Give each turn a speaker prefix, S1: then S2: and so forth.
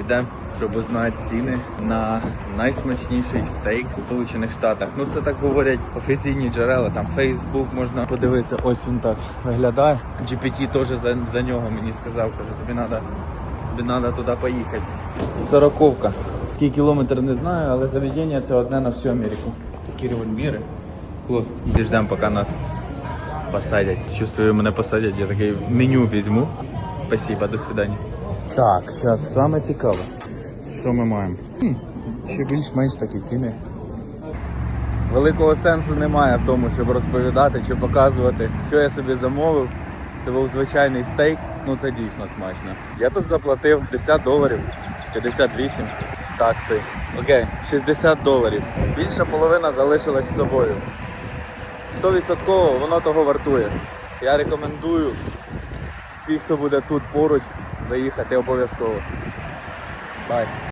S1: Йдемо, щоб узнати ціни на найсмачніший стейк в Сполучених Штатах. Ну це так говорять офіційні джерела, там Facebook можна подивитися. Ось він так виглядає. GPT теж за, за нього мені сказав, каже, тобі треба тобі треба туди поїхати. Сороковка. Який кілометр не знаю, але заведення це одне на всю Америку. Такі револьвіри. Клас. Ждемо, поки нас посадять. Чувствую, мене посадять, я такий меню візьму. Спасибо, до свидання. Так, зараз саме цікаве. Що ми маємо? Ще більш-менш такі ціни. Великого сенсу немає в тому, щоб розповідати чи показувати, що я собі замовив. Це був звичайний стейк, ну це дійсно смачно. Я тут заплатив 50 доларів, 58 з такси. Окей, 60 доларів. Більша половина залишилась з собою. 100% воно того вартує. Я рекомендую всі, хто буде тут поруч, заїхати обов'язково. Бай.